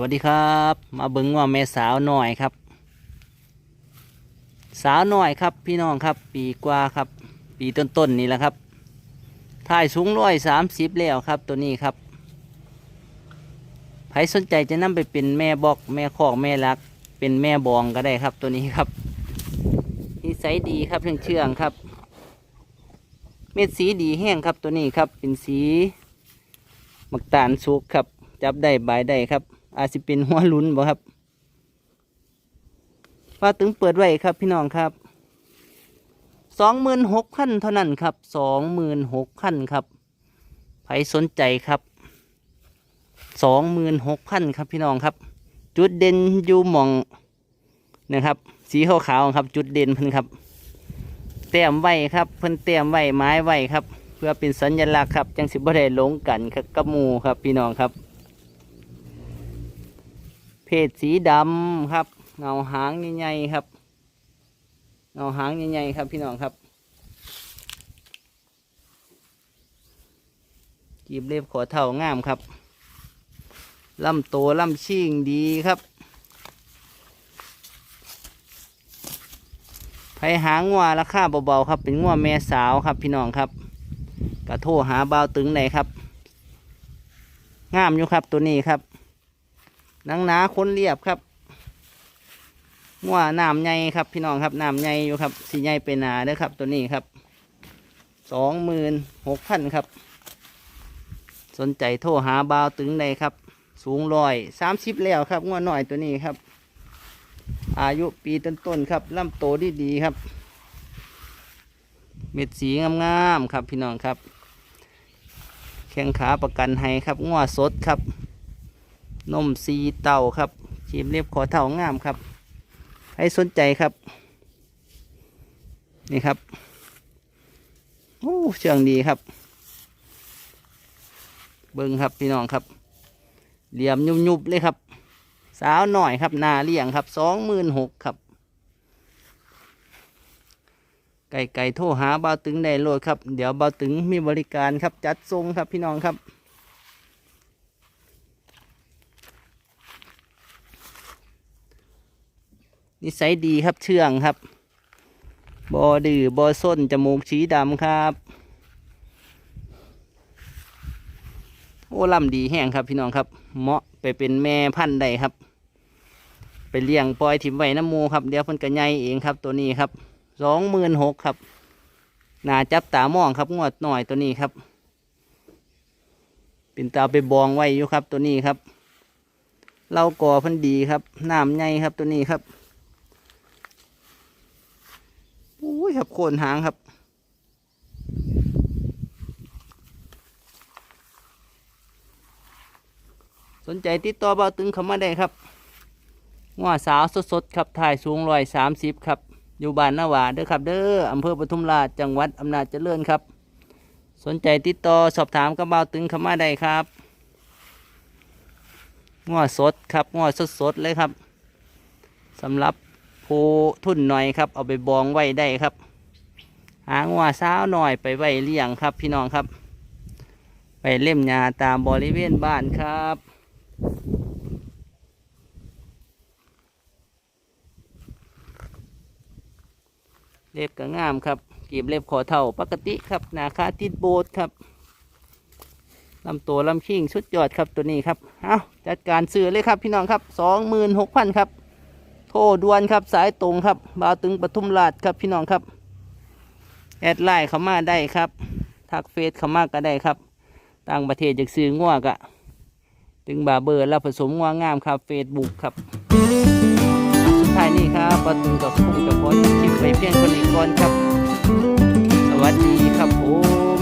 วัสดีครับ มาเบิ้งว่าแม่สาวหน่อยครับ สาวหน่อยครับพี่น้องครับ ปีกว่าครับ ปีต้นๆนี่แหละครับถ่ายสูงร้อยสามสิบแล้วครับตัวนี้ครับใครสนใจจะนำไปเป็นแม่บอกแม่คอกแม่รัก เป็นแม่บองก็ได้ครับตัวนี้ครับนิสัยดีครับเชื่องเชื่องครับ เม็ดสีดีแห้งครับตัวนี้ครับเป็นสีมักตาลสุกครับ จับได้ใบได้ครับ อาจจะเป็นหัวลุ้นบ่ครับว่าถึงเปิดไว้ครับพี่น้องครับสองหมื่นหกพันเท่านั้นครับสองหมื่นหกพันครับใครสนใจครับสองหมื่นหกพันครับพี่น้องครับ จุดเด่นอยู่หมองนะครับ สีขาวๆครับจุดเด่นเพิ่นครับเตรียมไว้ครับเพิ่นเตรียมไว้ไม้ไว้ครับ เพื่อเป็นสัญลักษณ์ครับ จังสิบ่ได้หลงกันครับกับหมูครับพี่น้องครับ ศสีดำครับเงาหางใหญ่ๆครับเงาหางใหญ่ๆครับพี่น้องครับกีบเล็บขอเท่างามครับลำโตลำชิ่งดีครับไผหางัวราคาเบาๆครับ เป็นงัวแม่สาวครับพี่น้องครับกระโทรหาเบาตึงไหนครับ งามอยู่ครับตัวนี้ครับ หนังหนาค้นเรียบครับงัวน้ำใหญ่ครับ พี่น้องครับน้ำใหญ่อยู่ครับสีใหญ่เป็นหนาเด้อครับ ตัวนี้ครับสองหมื่นหกพันครับ สนใจโทรหาบ่าวตึงใดครับ สูงร้อยสามสิบแล้วครับงัวหน่อยตัวนี้ครับ อายุปีต้นๆครับลำโตดีดีๆครับ เม็ดสีงามๆครับพี่น้องครับ แข้งขาประกันให้ครับงัวสดครับ นมซีเต่าครับชีมเรียบขอเท่างามครับ ให้สนใจครับ นี่ครับโอ้เชื่องดีครับ เบิ้งครับพี่น้องครับ เหลี่ยมยุบๆเลยครับ สาวหน่อยครับนาเลี้ยงครับสองหมื่นหกครับ ไก่ไก่โทรหาเบาตึงได้โลดครับ เดี๋ยวเบาตึงมีบริการครับจัดทรงครับพี่น้องครับ นิสัยดีครับเชื่องครับ บอดื้อบอส้นจมูกสีดำครับ โอ้ลำดีแห้งครับพี่น้องครับ เหมาะไปเป็นแม่พันธุ์ได้ครับ ไปเลี้ยงปล่อยถิ่มไว้น้ำมูครับเดี๋ยวเพิ่นกระไงเองครับตัวนี้ครับสองหมื่นหกครับหนาจับตามองครับงวดหน่อยตัวนี้ครับ เป็นตาไปบองไว้อยู่ครับตัวนี้ครับ เราก่อพันดีครับน้ำใหญ่ครับตัวนี้ครับ โอ้ย ครับโคนหางครับสนใจติดต่อเบาตึงเข้ามาได้ครับงัวสาวสดๆครับถ่ายสูงร้อยสามสิบครับ อยู่บ้านนาหวาเด้อครับ เด้ออำเภอปทุมราชจังหวัดอำนาจเจริญครับ สนใจติดต่อสอบถามกับเบาตึงเข้ามาได้ครับงัวสดครับงัวสดๆเลยครับสำหรับ ผู้ทุ่นหน่อยครับ เอาไปบองไว้ได้ครับ หางวัวสาวหน่อยไปไว้เลี้ยงครับ พี่น้องครับ ไปเล่มยาตามบริเวณบ้านครับเล็บก็งามครับกีบเล็บขอเท่าปกติครับหนาคาติดโบสครับลำตัวลำชิงชุดยอดครับตัวนี้ครับ เอาจัดการซื้อเลยครับพี่น้องครับสองหมื่นหกพันครับ ทรด่วนครับสายตรงครับบาวตึงปทุมราชครับพี่น้องครับ แอดไลน์เขามาได้ครับ ทักเฟซเขามาก็ได้ครับ ต่างประเทศจากซื้อง่วกะตึงบาเบอร์แล้วผสมง่วงามครับเฟซบุ๊กครับ สุดท้ายนี้ครับปาตึงกับพุ่งกับพอคลิปไปเพียงคนอีกก่อนครับ สวัสดีครับผม